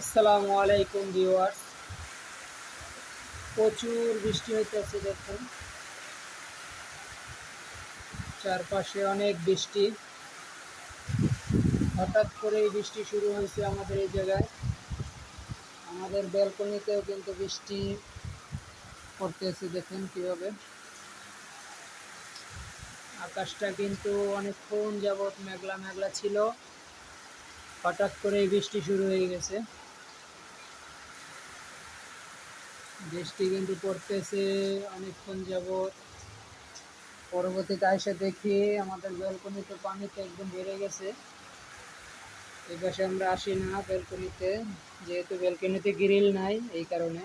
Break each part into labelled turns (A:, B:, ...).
A: আসসালামু আলাইকুম ভিউয়ার্স। প্রচুর বৃষ্টি হইতেছে দেখুন। চারপাশে অনেক বৃষ্টি। হঠাৎ করেই বৃষ্টি শুরু হয়েছে আমাদের এই জায়গায়। আমাদের ব্যালকনিতেও কিন্তু বৃষ্টি পড়তেছে দেখুন কীভাবে। আকাশটা কিন্তু অনেকক্ষণ যাবৎ মেঘলা মেঘলা ছিল। হঠাৎ করেই বৃষ্টি শুরু হয়ে গেছে। বৃষ্টি কিন্তু পড়তেছে, অনেকক্ষণ যাবৎ। পরবর্তীতে এসে দেখি আমাদের ব্যালকনিতে পানিতে একদম বেড়ে গেছে। এই পাশে আমরা আসি না ব্যালকনিতে, যেহেতু ব্যালকনিতে গ্রিল নাই এই কারণে।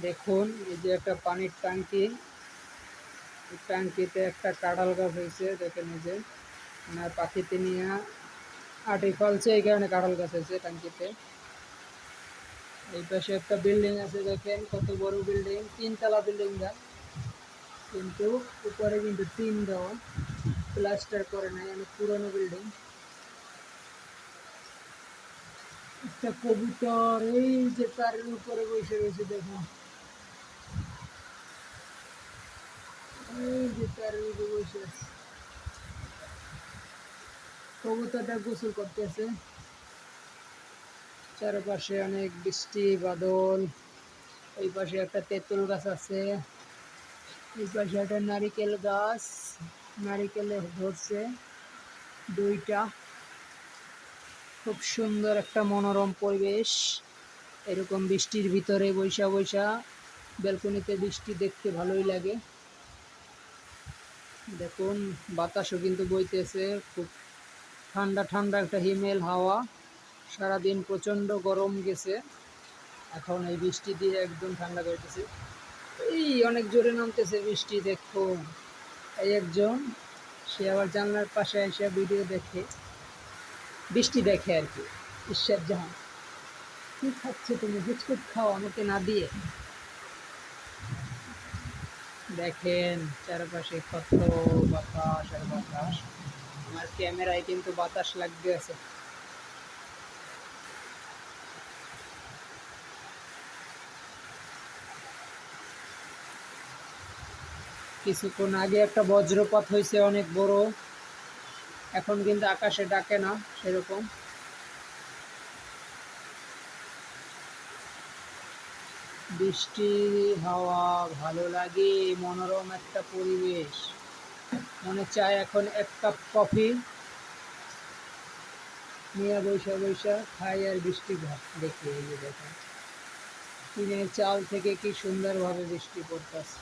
A: দেখুন, এই যে একটা পানির ট্যাঙ্কি ট্যাঙ্কিতে একটা কাঁঠাল গাছ হয়েছে, দেখেন এই যে। ওনার পাখিতে নিয়ে আটি ফলছে, এই কারণে কাঁঠাল গাছ হয়েছে ট্যাঙ্কিতে। এই পাশে একটা বিল্ডিং আছে, দেখেন কত বড় বিল্ডিং তিনতলা বিল্ডিংটা কিন্তু উপরে কিন্তু তিন দেওয়া প্লাস্টার করে নাই, অনেক পুরনো বিল্ডিং একটা কবুতর, এই যে তারের উপরে বসে রয়েছে দেখো এই যে তারের বসে কবুতরটা গোসল করতেছে। চারপাশে অনেক বৃষ্টি, বাদল, ওই পাশে একটা তেঁতুল গাছ আছে, এই পাশে একটা নারিকেল গাছ, নারিকেলে ধরছে দুইটা। খুব সুন্দর একটা মনোরম পরিবেশ, এরকম বৃষ্টির ভিতরে বৈশা বৈশা ব্যালকনিতে বৃষ্টি দেখতে ভালোই লাগে। দেখুন, বাতাসও কিন্তু বইতেছে, খুব ঠান্ডা ঠান্ডা একটা হিমেল হাওয়া। সারাদিন প্রচণ্ড গরম গেছে। এখন এই বৃষ্টি দিয়ে একদম ঠান্ডা করতেছে এই অনেক জোরে নামতেছে বৃষ্টি, দেখো। এই একজন, সে আবার জানলার পাশে এসে ভিডিও দেখে। বৃষ্টি দেখে আর কি। ঈশ্বর জাহান কি খাচ্ছে তুমি? বিস্কুট খাও আমাকে না দিয়ে। দেখেন, চারপাশে কত বাতাস আর বাতাস। আমার ক্যামেরায় কিন্তু বাতাস লাগবে আছে কিছুক্ষণ আগে একটা বজ্রপাত হয়েছে, অনেক বড়। এখন কিন্তু আকাশে ডাকে না, সেরকম। বৃষ্টি, হাওয়া, ভালো লাগে, মনোরম একটা পরিবেশ। মনে চায় এখন এক কাপ কফি। নিয়ে বৈশা বৈশা খাই আর বৃষ্টি দেখি এই যে দেখেন। চাল থেকে কি সুন্দরভাবে বৃষ্টি পড়তেছে।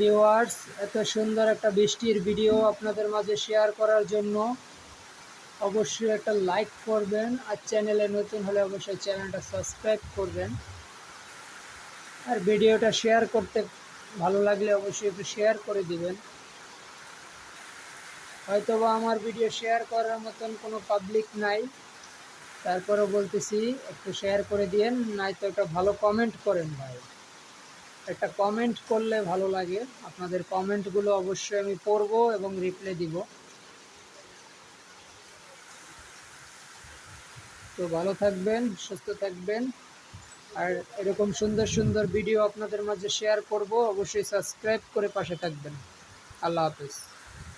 A: ভিওয়ার্স এত সুন্দর একটা বৃষ্টির ভিডিও আপনাদের মাঝে শেয়ার করার জন্য। অবশ্যই একটা লাইক করবেন আর চ্যানেলে নতুন হলে অবশ্যই চ্যানেলটা সাবস্ক্রাইব করবেন। আর ভিডিওটা শেয়ার করতে ভালো লাগলে অবশ্যই একটু শেয়ার করে দিবেন। হয়তোবা আমার ভিডিও শেয়ার করার মতন কোনো পাবলিক নাই। তারপরেও বলতেছি, একটু শেয়ার করে দিয়েন নয়তো একটা ভালো কমেন্ট করেন ভাই। একটা কমেন্ট করলে ভালো লাগে। আপনাদের কমেন্টগুলো অবশ্যই আমি পড়ব এবং রিপ্লাই দিব। তো ভালো থাকবেন, সুস্থ থাকবেন। আর এরকম সুন্দর সুন্দর ভিডিও আপনাদের মাঝে শেয়ার করব, অবশ্যই সাবস্ক্রাইব করে পাশে থাকবেন। আল্লাহ হাফিজ।